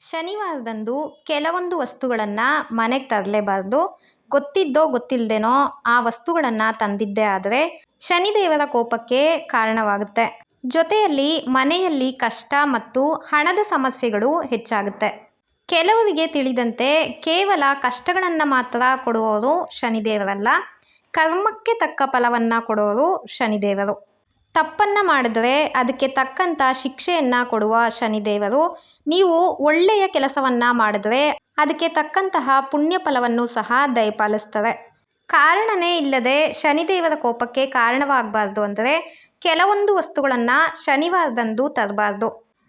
ಶನಿವಾರದಂದು ಕೆಲವೊಂದು ವಸ್ತುಗಳನ್ನು ಮನೆಗೆ ತರಲೇಬಾರ್ದು. ಗೊತ್ತಿದ್ದೋ ಗೊತ್ತಿಲ್ಲದೇನೋ ಆ ವಸ್ತುಗಳನ್ನು ತಂದಿದ್ದೇ ಆದರೆ ಶನಿದೇವರ ಕೋಪಕ್ಕೆ ಕಾರಣವಾಗುತ್ತೆ. ಜೊತೆಯಲ್ಲಿ ಮನೆಯಲ್ಲಿ ಕಷ್ಟ ಮತ್ತು ಹಣದ ಸಮಸ್ಯೆಗಳು ಹೆಚ್ಚಾಗುತ್ತೆ. ಕೆಲವರಿಗೆ ತಿಳಿದಂತೆ ಕೇವಲ ಕಷ್ಟಗಳನ್ನು ಮಾತ್ರ ಕೊಡುವವರು ಶನಿದೇವರಲ್ಲ. ಕರ್ಮಕ್ಕೆ ತಕ್ಕ ಫಲವನ್ನು ಕೊಡೋರು ಶನಿದೇವರು. ತಪ್ಪನ್ನು ಮಾಡಿದರೆ ಅದಕ್ಕೆ ತಕ್ಕಂಥ ಶಿಕ್ಷೆಯನ್ನು ಕೊಡುವ ಶನಿದೇವರು, ನೀವು ಒಳ್ಳೆಯ ಕೆಲಸವನ್ನು ಮಾಡಿದರೆ ಅದಕ್ಕೆ ತಕ್ಕಂತಹ ಪುಣ್ಯ ಫಲವನ್ನು ಸಹ ದಯಪಾಲಿಸ್ತಾರೆ ಕಾರಣನೇ ಇಲ್ಲದೆ ಶನಿದೇವರ ಕೋಪಕ್ಕೆ ಕಾರಣವಾಗಬಾರ್ದು ಅಂದರೆ ಕೆಲವೊಂದು ವಸ್ತುಗಳನ್ನು ಶನಿವಾರದಂದು ತರಬಾರ್ದು.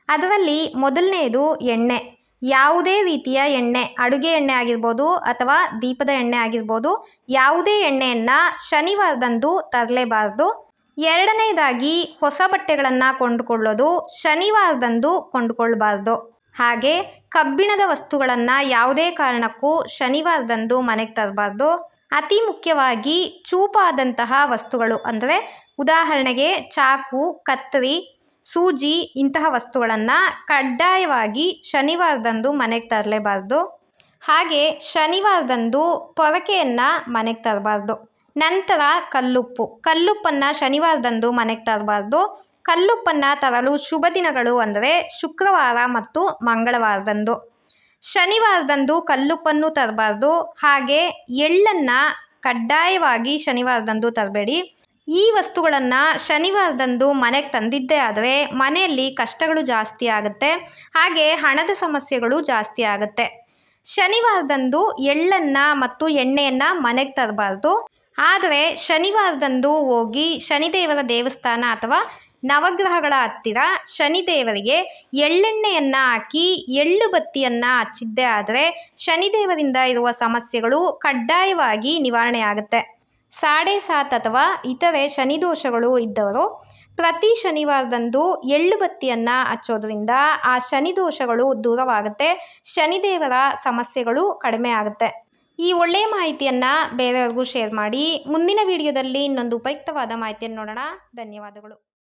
ಅದರಲ್ಲಿ ಮೊದಲನೆಯದು ಎಣ್ಣೆ. ಯಾವುದೇ ರೀತಿಯ ಎಣ್ಣೆ, ಅಡುಗೆ ಎಣ್ಣೆ ಆಗಿರ್ಬೋದು ಅಥವಾ ದೀಪದ ಎಣ್ಣೆ ಆಗಿರ್ಬೋದು, ಯಾವುದೇ ಎಣ್ಣೆಯನ್ನು ಶನಿವಾರದಂದು ತರಲೇಬಾರ್ದು. ಎರಡನೇದಾಗಿ ಹೊಸ ಬಟ್ಟೆಗಳನ್ನು ಕೊಂಡುಕೊಳ್ಳೋದು ಶನಿವಾರದಂದು ಕೊಂಡುಕೊಳ್ಬಾರ್ದು. ಹಾಗೆ ಕಬ್ಬಿಣದ ವಸ್ತುಗಳನ್ನು ಯಾವುದೇ ಕಾರಣಕ್ಕೂ ಶನಿವಾರದಂದು ಮನೆಗೆ ತರಬಾರ್ದು. ಅತಿ ಮುಖ್ಯವಾಗಿ ಚೂಪಾದಂತಹ ವಸ್ತುಗಳು ಅಂದರೆ ಉದಾಹರಣೆಗೆ ಚಾಕು ಕತ್ತರಿ ಸೂಜಿ ಇಂತಹ ವಸ್ತುಗಳನ್ನು ಕಡ್ಡಾಯವಾಗಿ ಶನಿವಾರದಂದು ಮನೆಗೆ ತರಲೇಬಾರ್ದು. ಹಾಗೆ ಶನಿವಾರದಂದು ಪೊರಕೆಯನ್ನು ಮನೆಗೆ ತರಬಾರ್ದು. ನಂತರ ಕಲ್ಲುಪ್ಪು. ಕಲ್ಲುಪ್ಪನ್ನು ಶನಿವಾರದಂದು ಮನೆಗೆ ತರಬಾರ್ದು. ಕಲ್ಲುಪ್ಪನ್ನು ತರಲು ಶುಭ ದಿನಗಳು ಅಂದರೆ ಶುಕ್ರವಾರ ಮತ್ತು ಮಂಗಳವಾರದಂದು. ಶನಿವಾರದಂದು ಕಲ್ಲುಪ್ಪನ್ನು ತರಬಾರ್ದು. ಹಾಗೆ ಎಳ್ಳನ್ನು ಕಡ್ಡಾಯವಾಗಿ ಶನಿವಾರದಂದು ತರಬೇಡಿ. ಈ ವಸ್ತುಗಳನ್ನು ಶನಿವಾರದಂದು ಮನೆಗೆ ತಂದಿದ್ದೇ ಆದರೆ ಮನೆಯಲ್ಲಿ ಕಷ್ಟಗಳು ಜಾಸ್ತಿ ಆಗುತ್ತೆ. ಹಾಗೆ ಹಣದ ಸಮಸ್ಯೆಗಳು ಜಾಸ್ತಿ ಆಗುತ್ತೆ. ಶನಿವಾರದಂದು ಎಳ್ಳನ್ನು ಮತ್ತು ಎಣ್ಣೆಯನ್ನು ಮನೆಗೆ ತರಬಾರ್ದು. ಆದರೆ ಶನಿವಾರದಂದು ಹೋಗಿ ಶನಿದೇವರ ದೇವಸ್ಥಾನ ಅಥವಾ ನವಗ್ರಹಗಳ ಹತ್ತಿರ ಶನಿದೇವರಿಗೆ ಎಳ್ಳೆಣ್ಣೆಯನ್ನು ಹಾಕಿ ಎಳ್ಳು ಬತ್ತಿಯನ್ನು ಹಚ್ಚಿದ್ದೇ. ಆದರೆ ಶನಿದೇವರಿಂದ ಇರುವ ಸಮಸ್ಯೆಗಳು ಕಡ್ಡಾಯವಾಗಿ ನಿವಾರಣೆ ಆಗುತ್ತೆ. ಸಾಡೆ ಸಾತ್ ಅಥವಾ ಇತರೆ ಶನಿದೋಷಗಳು ಇದ್ದವರು ಪ್ರತಿ ಶನಿವಾರದಂದು ಎಳ್ಳು ಬತ್ತಿಯನ್ನು ಹಚ್ಚೋದ್ರಿಂದ ಆ ಶನಿದೋಷಗಳು ದೂರವಾಗುತ್ತೆ. ಶನಿದೇವರ ಸಮಸ್ಯೆಗಳು ಕಡಿಮೆ ಆಗುತ್ತೆ. ಈ ಒಳ್ಳೆಯ ಮಾಹಿತಿಯನ್ನು ಬೇರೆಯವ್ರಿಗೂ ಶೇರ್ ಮಾಡಿ. ಮುಂದಿನ ವಿಡಿಯೋದಲ್ಲಿ ಇನ್ನೊಂದು ಉಪಯುಕ್ತವಾದ ಮಾಹಿತಿಯನ್ನು ನೋಡೋಣ. ಧನ್ಯವಾದಗಳು.